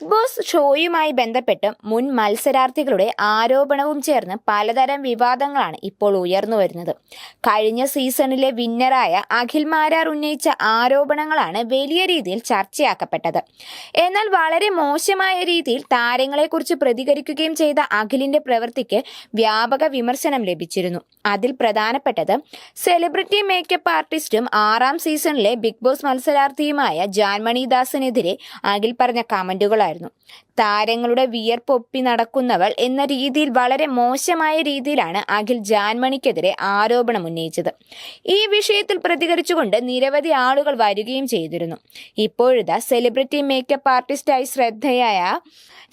Big boss ഷോയുമായി ബന്ധപ്പെട്ട് മുൻ മത്സരാർത്ഥികളുടെ ആരോപണവും ചേർന്ന് പലതരം വിവാദങ്ങളാണ് ഇപ്പോൾ ഉയർന്നു വരുന്നത്. കഴിഞ്ഞ സീസണിലെ വിന്നറായ അഖിൽ മാരാർ ഉന്നയിച്ച ആരോപണങ്ങളാണ് വലിയ രീതിയിൽ ചർച്ചയാക്കപ്പെട്ടത്. എന്നാൽ വളരെ മോശമായ രീതിയിൽ താരങ്ങളെക്കുറിച്ച് പ്രതികരിക്കുകയും ചെയ്ത അഖിലിന്റെ പ്രവൃത്തിക്ക് വ്യാപക വിമർശനം ലഭിച്ചിരുന്നു. അതിൽ പ്രധാനപ്പെട്ടത് സെലിബ്രിറ്റി മേക്കപ്പ് ആർട്ടിസ്റ്റും ആറാം സീസണിലെ ബിഗ് ബോസ് മത്സരാർത്ഥിയുമായ ജാൻമണി ദാസിനെതിരെ അഖിൽ പറഞ്ഞ കമന്റുകളായിരുന്നു. താരങ്ങളുടെ വിയർപ്പൊപ്പി നടക്കുന്നവൾ എന്ന രീതിയിൽ വളരെ മോശമായ രീതിയിലാണ് അഖിൽ ജാൻമണിക്കെതിരെ ആരോപണം ഉന്നയിച്ചത്. ഈ വിഷയത്തിൽ പ്രതികരിച്ചുകൊണ്ട് നിരവധി ആളുകൾ വരികയും ചെയ്തിരുന്നു. ഇപ്പോഴത്തെ സെലിബ്രിറ്റി മേക്കപ്പ് ആർട്ടിസ്റ്റായി ശ്രദ്ധയായ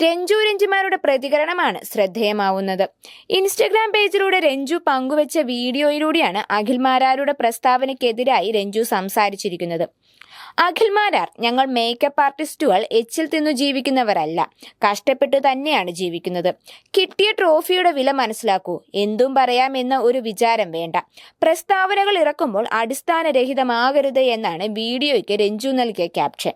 രഞ്ജു രഞ്ജിമാരുടെ പ്രതികരണമാണ് ശ്രദ്ധേയമാവുന്നത്. ഇൻസ്റ്റഗ്രാം പേജിലൂടെ രഞ്ജു പങ്കുവച്ച വീഡിയോയിലൂടെയാണ് അഖിൽ മാരാരുടെ പ്രസ്താവനയ്ക്കെതിരായി രഞ്ജു സംസാരിച്ചിരിക്കുന്നത്. അഖിൽ മാരാർ ഞങ്ങൾ മേക്കപ്പ് ആർട്ടിസ്റ്റുകൾ എച്ചിൽ തിന്നു ജീവിക്കുന്നവരല്ല. കഷ്ടപ്പെട്ട് തന്നെയാണ് ജീവിക്കുന്നത്. കിട്ടിയ ട്രോഫിയുടെ വില മനസ്സിലാക്കൂ. എന്തും പറയാമെന്ന ഒരു വിചാരം വേണ്ട. പ്രസ്താവനകൾ ഇറക്കുമ്പോൾ അടിസ്ഥാനരഹിതമാകരുത് എന്നാണ് വീഡിയോയ്ക്ക് രഞ്ജു നൽകിയ ക്യാപ്ഷൻ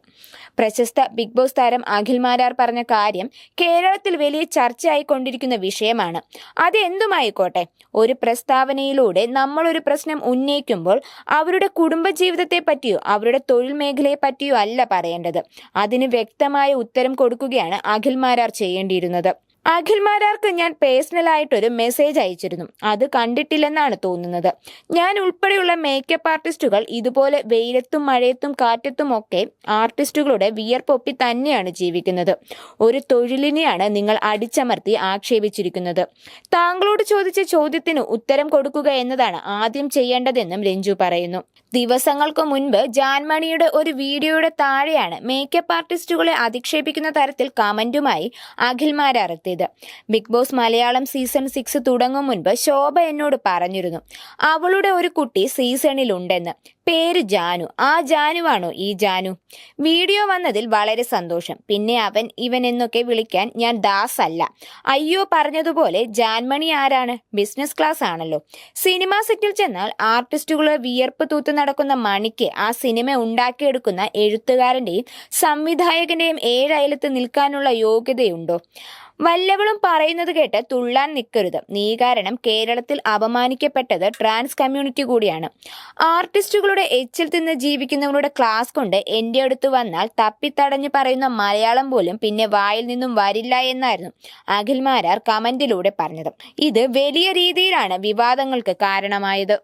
പ്രശസ്ത ബിഗ് ബോസ് താരം അഖിൽമാരാർ പറഞ്ഞ കാര്യം കേരളത്തിൽ വലിയ ചർച്ചയായിക്കൊണ്ടിരിക്കുന്ന വിഷയമാണ്. അത് എന്തുമായിക്കോട്ടെ ഒരു പ്രസ്താവനയിലൂടെ നമ്മളൊരു പ്രശ്നം ഉന്നയിക്കുമ്പോൾ അവരുടെ കുടുംബജീവിതത്തെ പറ്റിയോ അവരുടെ തൊഴിൽ മേഖലയെ പറ്റിയോ അല്ല പറയേണ്ടത്. അതിന് വ്യക്തമായ ഉത്തരം കൊടുക്കുകയാണ് അഖിൽ മാരാർ ചെയ്യേണ്ടിയിരുന്നത്. അഖിൽ മാരാർക്ക് ഞാൻ പേഴ്സണലായിട്ടൊരു മെസ്സേജ് അയച്ചിരുന്നു. അത് കണ്ടിട്ടില്ലെന്നാണ് തോന്നുന്നത്. ഞാൻ ഉൾപ്പെടെയുള്ള മേക്കപ്പ് ആർട്ടിസ്റ്റുകൾ ഇതുപോലെ വെയിലത്തും മഴയത്തും കാറ്റത്തും ഒക്കെ ആർട്ടിസ്റ്റുകളുടെ വിയർപ്പൊപ്പി തന്നെയാണ് ജീവിക്കുന്നത്. ഒരു തൊഴിലിനെയാണ് നിങ്ങൾ അടിച്ചമർത്തി ആക്ഷേപിച്ചിരിക്കുന്നത്. താങ്കളോട് ചോദിച്ച ചോദ്യത്തിന് ഉത്തരം കൊടുക്കുക എന്നതാണ് ആദ്യം ചെയ്യേണ്ടതെന്നും രഞ്ജു പറയുന്നു. ദിവസങ്ങൾക്ക് മുൻപ് ജാൻമണിയുടെ ഒരു വീഡിയോയുടെ താഴെയാണ് മേക്കപ്പ് ആർട്ടിസ്റ്റുകളെ അധിക്ഷേപിക്കുന്ന തരത്തിൽ കമന്റുമായി അഖിൽ മാരാർ എത്തിയത് Big Boss Malayalam season six തുടങ്ങും മുൻപ് ശോഭ എന്നോട് പറഞ്ഞിരുന്നു അവളുടെ ഒരു കുട്ടി സീസണിൽ ഉണ്ടെന്ന് പേര് ജാനു. ആ ജാനുവാണോ ഈ ജാനു? വീഡിയോ വന്നതിൽ വളരെ സന്തോഷം. പിന്നെ അവൻ ഇവൻ എന്നൊക്കെ വിളിക്കാൻ ഞാൻ ദാസ് അല്ല അയ്യോ പറഞ്ഞതുപോലെ ജാൻമണി ആരാണ്? ബിസിനസ് ക്ലാസ് ആണല്ലോ. സിനിമാ സെറ്റിൽ ചെന്നാൽ ആർട്ടിസ്റ്റുകളെ വിയർപ്പ് തൂത്ത് നടക്കുന്ന മണിക്ക് ആ സിനിമ ഉണ്ടാക്കിയെടുക്കുന്ന എഴുത്തുകാരന്റെയും സംവിധായകന്റെയും ഏഴയലത്ത് നിൽക്കാനുള്ള യോഗ്യതയുണ്ടോ? വല്ലവളും പറയുന്നത് കേട്ട് തുള്ളാൻ നിൽക്കരുത് നീ കാരണം കേരളത്തിൽ അപമാനിക്കപ്പെട്ടത് ട്രാൻസ് കമ്മ്യൂണിറ്റി കൂടിയാണ്. ആർട്ടിസ്റ്റുകളുടെ എച്ചിൽ തിന്ന് ജീവിക്കുന്നവരുടെ ക്ലാസ് കൊണ്ട് എന്റെ അടുത്ത് വന്നാൽ തപ്പിത്തടഞ്ഞു പറയുന്ന മലയാളം പോലും പിന്നെ വായിൽ നിന്നും വരില്ല എന്നായിരുന്നു അഖിൽമാരാർ കമന്റിലൂടെ പറഞ്ഞത്. ഇത് വലിയ രീതിയിലാണ് വിവാദങ്ങൾക്ക് കാരണമായത്.